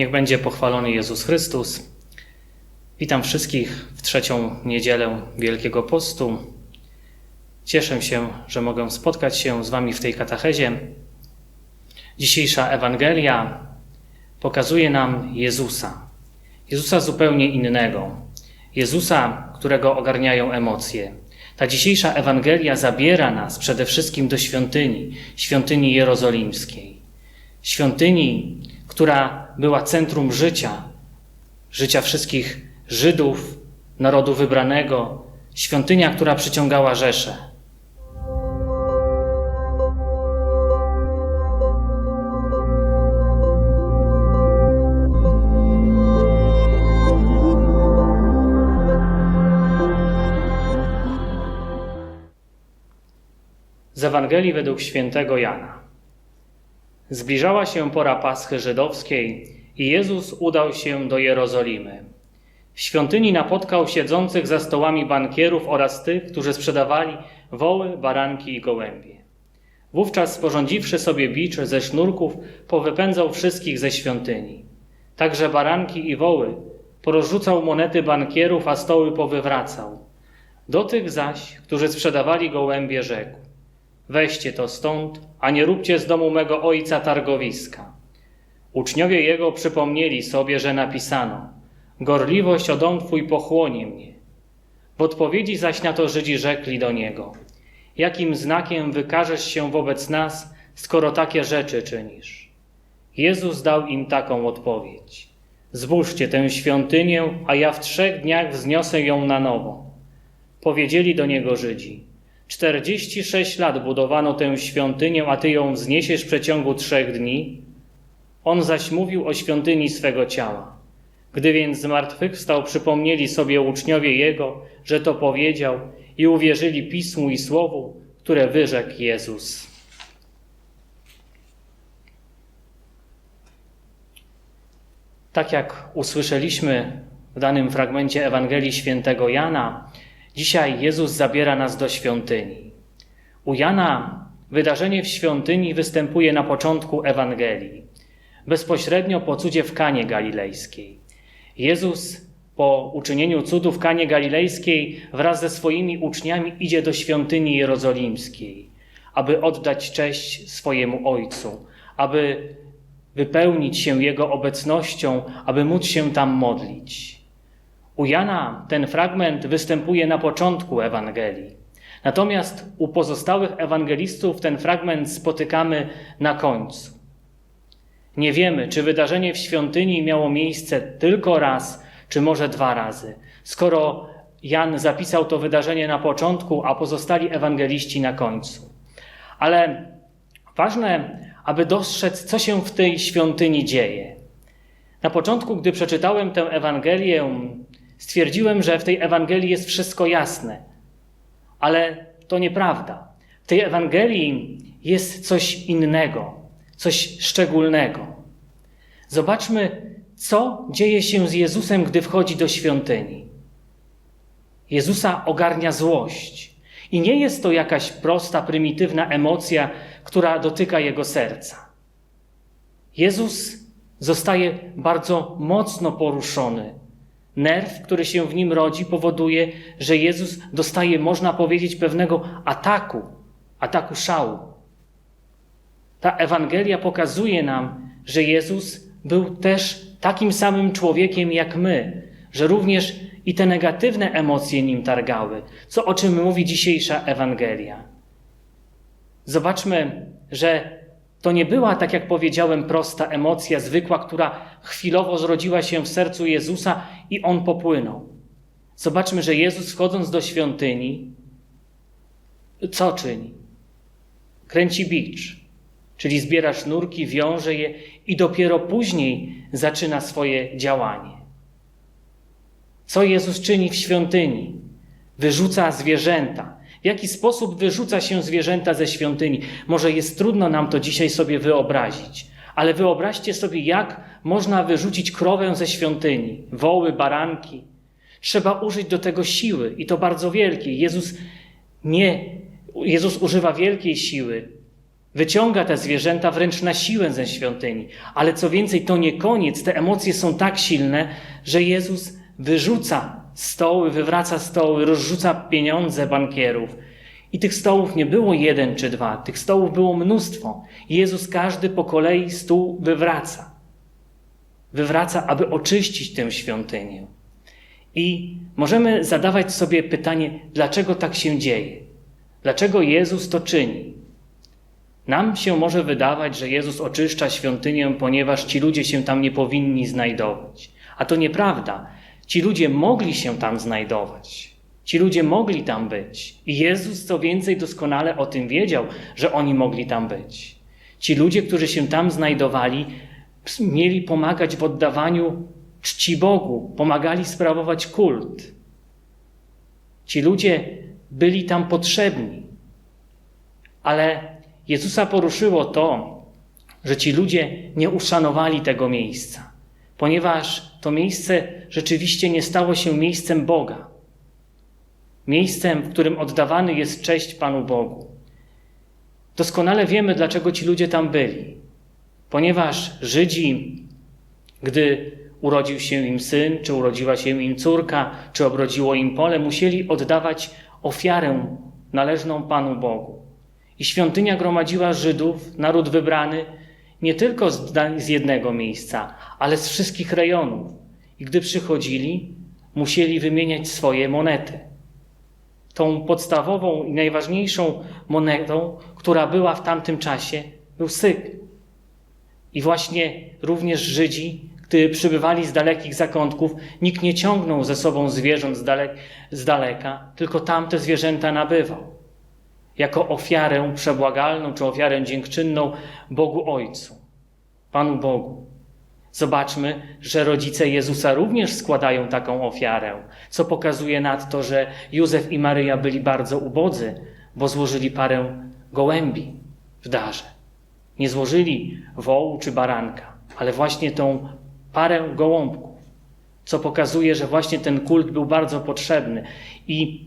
Niech będzie pochwalony Jezus Chrystus. Witam wszystkich w trzecią niedzielę Wielkiego Postu. Cieszę się, że mogę spotkać się z Wami w tej katechezie. Dzisiejsza Ewangelia pokazuje nam Jezusa. Jezusa zupełnie innego. Jezusa, którego ogarniają emocje. Ta dzisiejsza Ewangelia zabiera nas przede wszystkim do świątyni, świątyni jerozolimskiej. Świątyni, która była centrum życia, życia wszystkich Żydów, narodu wybranego, świątynia, która przyciągała rzesze. Z Ewangelii według świętego Jana. Zbliżała się pora Paschy Żydowskiej i Jezus udał się do Jerozolimy. W świątyni napotkał siedzących za stołami bankierów oraz tych, którzy sprzedawali woły, baranki i gołębie. Wówczas sporządziwszy sobie bicz ze sznurków, powypędzał wszystkich ze świątyni. Także baranki i woły porozrzucał monety bankierów, a stoły powywracał. Do tych zaś, którzy sprzedawali gołębie, rzekł: Weźcie to stąd, a nie róbcie z domu mego ojca targowiska. Uczniowie jego przypomnieli sobie, że napisano: Gorliwość o dom twój pochłonie mnie. W odpowiedzi zaś na to Żydzi rzekli do niego: Jakim znakiem wykażesz się wobec nas, skoro takie rzeczy czynisz? Jezus dał im taką odpowiedź: Zbóżcie tę świątynię, a ja w trzech dniach wzniosę ją na nowo. Powiedzieli do niego Żydzi: Czterdzieści sześć lat budowano tę świątynię, a ty ją wzniesiesz w przeciągu trzech dni? On zaś mówił o świątyni swego ciała. Gdy więc zmartwychwstał, przypomnieli sobie uczniowie Jego, że to powiedział i uwierzyli Pismu i Słowu, które wyrzekł Jezus. Tak jak usłyszeliśmy w danym fragmencie Ewangelii Świętego Jana, dzisiaj Jezus zabiera nas do świątyni. U Jana wydarzenie w świątyni występuje na początku Ewangelii, bezpośrednio po cudzie w Kanie Galilejskiej. Jezus po uczynieniu cudów w Kanie Galilejskiej wraz ze swoimi uczniami idzie do świątyni jerozolimskiej, aby oddać cześć swojemu Ojcu, aby wypełnić się Jego obecnością, aby móc się tam modlić. U Jana ten fragment występuje na początku Ewangelii. Natomiast u pozostałych ewangelistów ten fragment spotykamy na końcu. Nie wiemy, czy wydarzenie w świątyni miało miejsce tylko raz, czy może dwa razy. Skoro Jan zapisał to wydarzenie na początku, a pozostali ewangeliści na końcu. Ale ważne, aby dostrzec, co się w tej świątyni dzieje. Na początku, gdy przeczytałem tę Ewangelię, stwierdziłem, że w tej Ewangelii jest wszystko jasne. Ale to nieprawda. W tej Ewangelii jest coś innego, coś szczególnego. Zobaczmy, co dzieje się z Jezusem, gdy wchodzi do świątyni. Jezusa ogarnia złość. I nie jest to jakaś prosta, prymitywna emocja, która dotyka jego serca. Jezus zostaje bardzo mocno poruszony. Nerw, który się w nim rodzi, powoduje, że Jezus dostaje, można powiedzieć, pewnego ataku, ataku szału. Ta Ewangelia pokazuje nam, że Jezus był też takim samym człowiekiem jak my, że również i te negatywne emocje nim targały, co o czym mówi dzisiejsza Ewangelia. Zobaczmy, że to nie była, tak jak powiedziałem, prosta emocja zwykła, która chwilowo zrodziła się w sercu Jezusa i on popłynął. Zobaczmy, że Jezus wchodząc do świątyni, co czyni? Kręci bicz, czyli zbiera sznurki, wiąże je i dopiero później zaczyna swoje działanie. Co Jezus czyni w świątyni? Wyrzuca zwierzęta. W jaki sposób wyrzuca się zwierzęta ze świątyni? Może jest trudno nam to dzisiaj sobie wyobrazić, ale wyobraźcie sobie, jak można wyrzucić krowę ze świątyni, woły, baranki. Trzeba użyć do tego siły i to bardzo wielkiej. Jezus nie, Jezus używa wielkiej siły, wyciąga te zwierzęta wręcz na siłę ze świątyni. Ale co więcej, to nie koniec. Te emocje są tak silne, że Jezus wyrzuca stoły, wywraca stoły, rozrzuca pieniądze bankierów. I tych stołów nie było jeden czy dwa, tych stołów było mnóstwo. Jezus każdy po kolei stół wywraca. Wywraca, aby oczyścić tę świątynię. I możemy zadawać sobie pytanie, dlaczego tak się dzieje? Dlaczego Jezus to czyni? Nam się może wydawać, że Jezus oczyszcza świątynię, ponieważ ci ludzie się tam nie powinni znajdować. A to nieprawda. Ci ludzie mogli się tam znajdować. Ci ludzie mogli tam być. I Jezus, co więcej, doskonale o tym wiedział, że oni mogli tam być. Ci ludzie, którzy się tam znajdowali, mieli pomagać w oddawaniu czci Bogu, pomagali sprawować kult. Ci ludzie byli tam potrzebni. Ale Jezusa poruszyło to, że ci ludzie nie uszanowali tego miejsca, ponieważ to miejsce rzeczywiście nie stało się miejscem Boga. Miejscem, w którym oddawany jest cześć Panu Bogu. Doskonale wiemy, dlaczego ci ludzie tam byli. Ponieważ Żydzi, gdy urodził się im syn, czy urodziła się im córka, czy obrodziło im pole, musieli oddawać ofiarę należną Panu Bogu. I świątynia gromadziła Żydów, naród wybrany, nie tylko z, z jednego miejsca, ale z wszystkich rejonów. I gdy przychodzili, musieli wymieniać swoje monety. Tą podstawową i najważniejszą monetą, która była w tamtym czasie, był syk. I właśnie również Żydzi, gdy przybywali z dalekich zakątków, nikt nie ciągnął ze sobą zwierząt z, dalek, z daleka, tylko tamte zwierzęta nabywał. Jako ofiarę przebłagalną czy ofiarę dziękczynną Bogu Ojcu, Panu Bogu. Zobaczmy, że rodzice Jezusa również składają taką ofiarę, co pokazuje nadto, że Józef i Maryja byli bardzo ubodzy, bo złożyli parę gołębi w darze. Nie złożyli wołu czy baranka, ale właśnie tą parę gołąbków, co pokazuje, że właśnie ten kult był bardzo potrzebny. I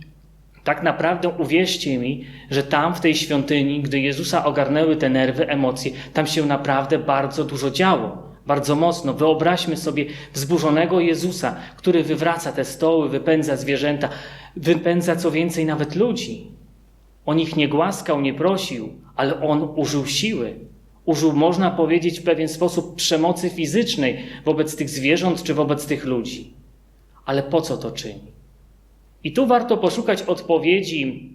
tak naprawdę uwierzcie mi, że tam w tej świątyni, gdy Jezusa ogarnęły te nerwy, emocje, tam się naprawdę bardzo dużo działo. Bardzo mocno. Wyobraźmy sobie wzburzonego Jezusa, który wywraca te stoły, wypędza zwierzęta, wypędza co więcej nawet ludzi. On ich nie głaskał, nie prosił, ale on użył siły. Użył, można powiedzieć, w pewien sposób przemocy fizycznej wobec tych zwierząt czy wobec tych ludzi. Ale po co to czyni? I tu warto poszukać odpowiedzi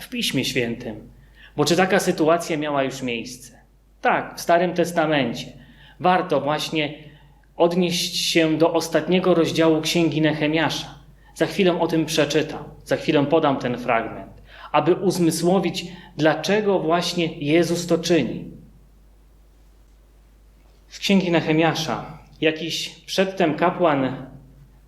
w Piśmie Świętym, bo czy taka sytuacja miała już miejsce? Tak, w Starym Testamencie. Warto właśnie odnieść się do ostatniego rozdziału Księgi Nehemiasza. Za chwilę o tym przeczytam, za chwilę podam ten fragment, aby uzmysłowić, dlaczego właśnie Jezus to czyni. Z Księgi Nehemiasza jakiś przedtem kapłan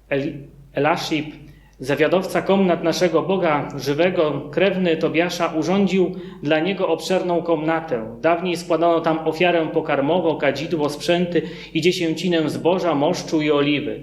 El Elashib Zawiadowca komnat naszego Boga żywego, krewny Tobiasza, urządził dla niego obszerną komnatę. Dawniej składano tam ofiarę pokarmową, kadzidło, sprzęty i dziesięcinę zboża, moszczu i oliwy.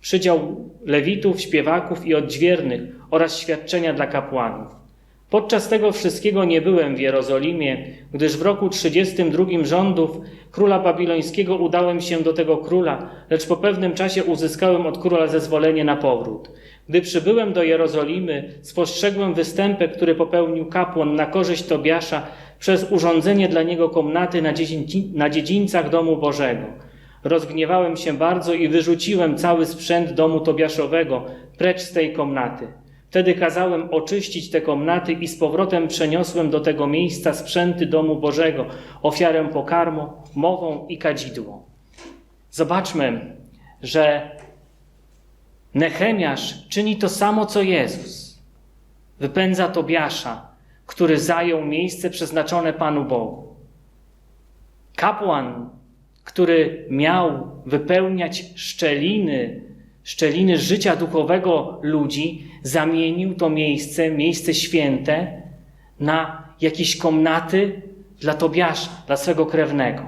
Przydział lewitów, śpiewaków i odźwiernych oraz świadczenia dla kapłanów. Podczas tego wszystkiego nie byłem w Jerozolimie, gdyż w roku 32 rządów króla babilońskiego udałem się do tego króla, lecz po pewnym czasie uzyskałem od króla zezwolenie na powrót. Gdy przybyłem do Jerozolimy, spostrzegłem występek, który popełnił kapłan na korzyść Tobiasza przez urządzenie dla niego komnaty na, na dziedzińcach domu Bożego. Rozgniewałem się bardzo i wyrzuciłem cały sprzęt domu Tobiaszowego precz z tej komnaty. Wtedy kazałem oczyścić te komnaty i z powrotem przeniosłem do tego miejsca sprzęty domu Bożego, ofiarę pokarmu, mową i kadzidło. Zobaczmy, że Nechemiasz czyni to samo co Jezus. Wypędza Tobiasza, który zajął miejsce przeznaczone Panu Bogu. Kapłan, który miał wypełniać szczeliny, szczeliny życia duchowego ludzi, zamienił to miejsce, miejsce święte, na jakieś komnaty dla Tobiasza, dla swego krewnego.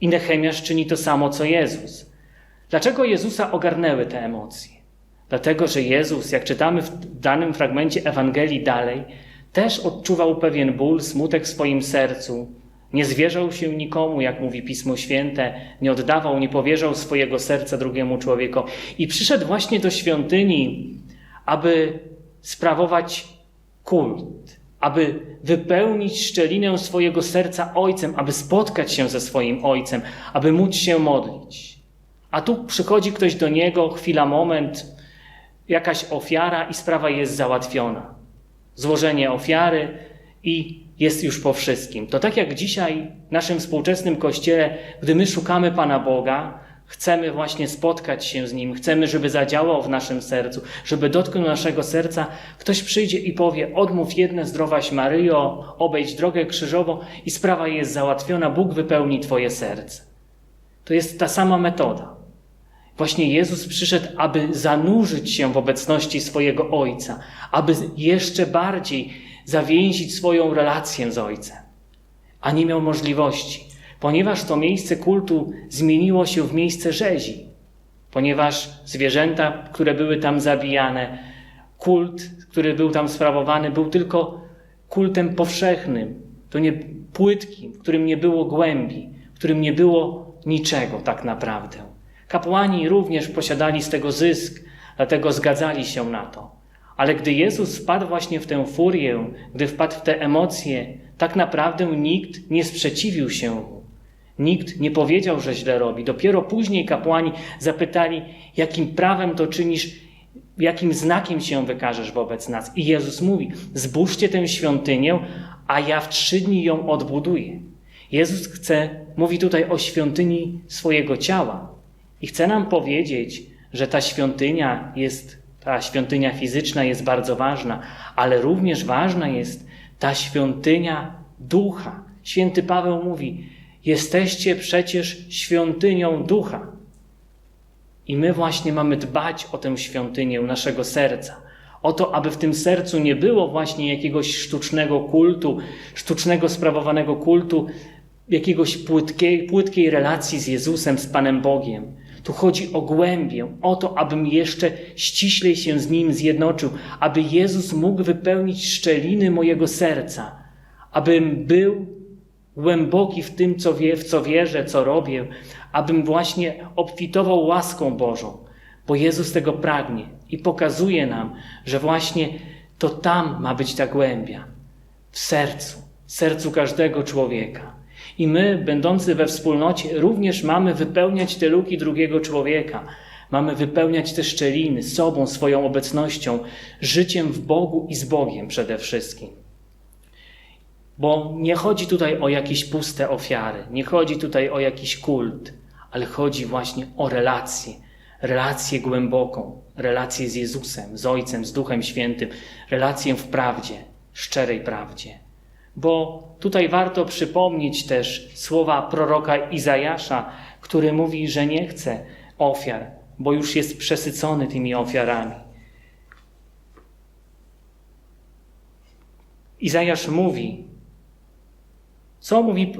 I Nechemiasz czyni to samo co Jezus. Dlaczego Jezusa ogarnęły te emocje? Dlatego, że Jezus, jak czytamy w danym fragmencie Ewangelii dalej, też odczuwał pewien ból, smutek w swoim sercu. Nie zwierzał się nikomu, jak mówi Pismo Święte, nie oddawał, nie powierzał swojego serca drugiemu człowiekowi. I przyszedł właśnie do świątyni, aby sprawować kult, aby wypełnić szczelinę swojego serca Ojcem, aby spotkać się ze swoim Ojcem, aby móc się modlić. A tu przychodzi ktoś do niego, chwila, moment, jakaś ofiara i sprawa jest załatwiona. Złożenie ofiary i jest już po wszystkim. To tak jak dzisiaj w naszym współczesnym kościele, gdy my szukamy Pana Boga, chcemy właśnie spotkać się z Nim, chcemy, żeby zadziałał w naszym sercu, żeby dotknął naszego serca, ktoś przyjdzie i powie: Odmów jedne zdrowaś Maryjo, obejdź drogę krzyżową i sprawa jest załatwiona, Bóg wypełni Twoje serce. To jest ta sama metoda. Właśnie Jezus przyszedł, aby zanurzyć się w obecności swojego Ojca, aby jeszcze bardziej zawięzić swoją relację z Ojcem, a nie miał możliwości, ponieważ to miejsce kultu zmieniło się w miejsce rzezi, ponieważ zwierzęta, które były tam zabijane, kult, który był tam sprawowany, był tylko kultem powszechnym, to nie płytkim, w którym nie było głębi, w którym nie było niczego tak naprawdę. Kapłani również posiadali z tego zysk, dlatego zgadzali się na to. Ale gdy Jezus wpadł właśnie w tę furię, gdy wpadł w te emocje, tak naprawdę nikt nie sprzeciwił się mu. Nikt nie powiedział, że źle robi. Dopiero później kapłani zapytali, jakim prawem to czynisz, jakim znakiem się wykażesz wobec nas. I Jezus mówi: Zbóżcie tę świątynię, a ja w trzy dni ją odbuduję. Jezus chce, mówi tutaj o świątyni swojego ciała. I chce nam powiedzieć, że ta świątynia jest, ta świątynia fizyczna jest bardzo ważna, ale również ważna jest ta świątynia ducha. Święty Paweł mówi: Jesteście przecież świątynią ducha. I my właśnie mamy dbać o tę świątynię naszego serca. O to, aby w tym sercu nie było właśnie jakiegoś sztucznego kultu, sztucznego sprawowanego kultu, jakiegoś płytkiej, płytkiej relacji z Jezusem, z Panem Bogiem. Tu chodzi o głębię, o to, abym jeszcze ściślej się z Nim zjednoczył, aby Jezus mógł wypełnić szczeliny mojego serca, abym był głęboki w tym, co wie, w co wierzę, co robię, abym właśnie obfitował łaską Bożą, bo Jezus tego pragnie i pokazuje nam, że właśnie to tam ma być ta głębia, w sercu, w sercu każdego człowieka. I my, będący we wspólnocie, również mamy wypełniać te luki drugiego człowieka. Mamy wypełniać te szczeliny sobą, swoją obecnością, życiem w Bogu i z Bogiem przede wszystkim. Bo nie chodzi tutaj o jakieś puste ofiary, nie chodzi tutaj o jakiś kult, ale chodzi właśnie o relację, relację głęboką, relację z Jezusem, z Ojcem, z Duchem Świętym, relację w prawdzie, szczerej prawdzie. Bo tutaj warto przypomnieć też słowa proroka Izajasza, który mówi, że nie chce ofiar, bo już jest przesycony tymi ofiarami. Izajasz mówi, co, mówi,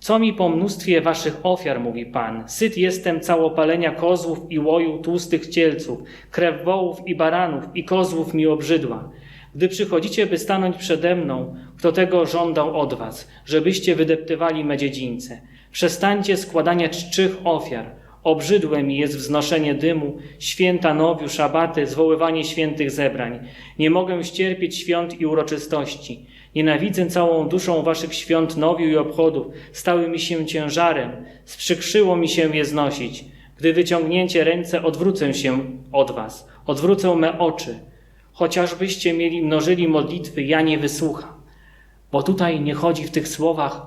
co mi po mnóstwie waszych ofiar, mówi Pan. Syt jestem całopalenia kozłów i łoju tłustych cielców, krew wołów i baranów i kozłów mi obrzydła. Gdy przychodzicie, by stanąć przede mną, kto tego żądał od was, żebyście wydeptywali me dziedzińce. Przestańcie składania czczych ofiar. Obrzydłe mi jest wznoszenie dymu, święta nowiu, szabaty, zwoływanie świętych zebrań. Nie mogę ścierpieć świąt i uroczystości. Nienawidzę całą duszą waszych świąt nowiu i obchodów. Stały mi się ciężarem, sprzykrzyło mi się je znosić. Gdy wyciągnięcie ręce, odwrócę się od was, odwrócę me oczy. Chociażbyście mieli mnożyli modlitwy, ja nie wysłucham. Bo tutaj nie chodzi w tych słowach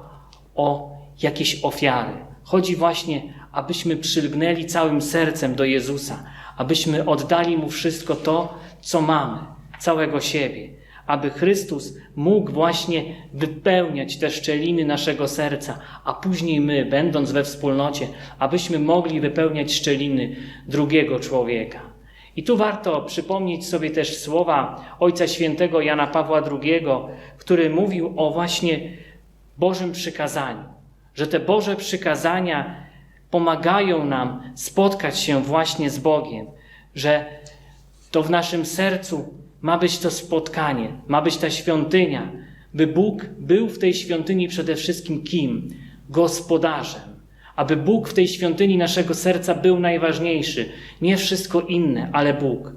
o jakieś ofiary. Chodzi właśnie, abyśmy przylgnęli całym sercem do Jezusa, abyśmy oddali Mu wszystko to, co mamy, całego siebie, aby Chrystus mógł właśnie wypełniać te szczeliny naszego serca, a później my, będąc we wspólnocie, abyśmy mogli wypełniać szczeliny drugiego człowieka. I tu warto przypomnieć sobie też słowa Ojca Świętego Jana Pawła II, który mówił o właśnie Bożym przykazaniu, że te Boże przykazania pomagają nam spotkać się właśnie z Bogiem, że to w naszym sercu Ma być to spotkanie, ma być ta świątynia, by Bóg był w tej świątyni przede wszystkim kim? Gospodarzem. Aby Bóg w tej świątyni naszego serca był najważniejszy, nie wszystko inne, ale Bóg.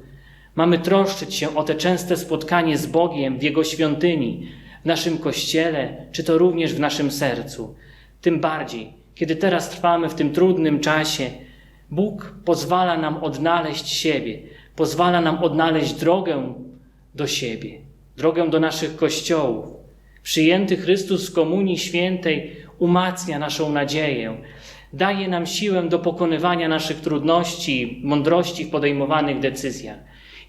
Mamy troszczyć się o te częste spotkanie z Bogiem w Jego świątyni, w naszym kościele, czy to również w naszym sercu. Tym bardziej, kiedy teraz trwamy w tym trudnym czasie, Bóg pozwala nam odnaleźć siebie, pozwala nam odnaleźć drogę do siebie, drogę do naszych kościołów. Przyjęty Chrystus w Komunii Świętej umacnia naszą nadzieję, daje nam siłę do pokonywania naszych trudności, mądrości w podejmowanych decyzjach.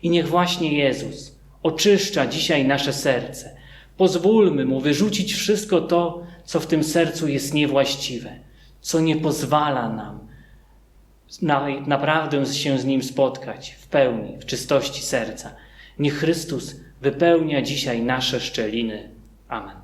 I niech właśnie Jezus oczyszcza dzisiaj nasze serce. Pozwólmy Mu wyrzucić wszystko to, co w tym sercu jest niewłaściwe, co nie pozwala nam na, naprawdę się z Nim spotkać w pełni, w czystości serca. Niech Chrystus wypełnia dzisiaj nasze szczeliny. Amen.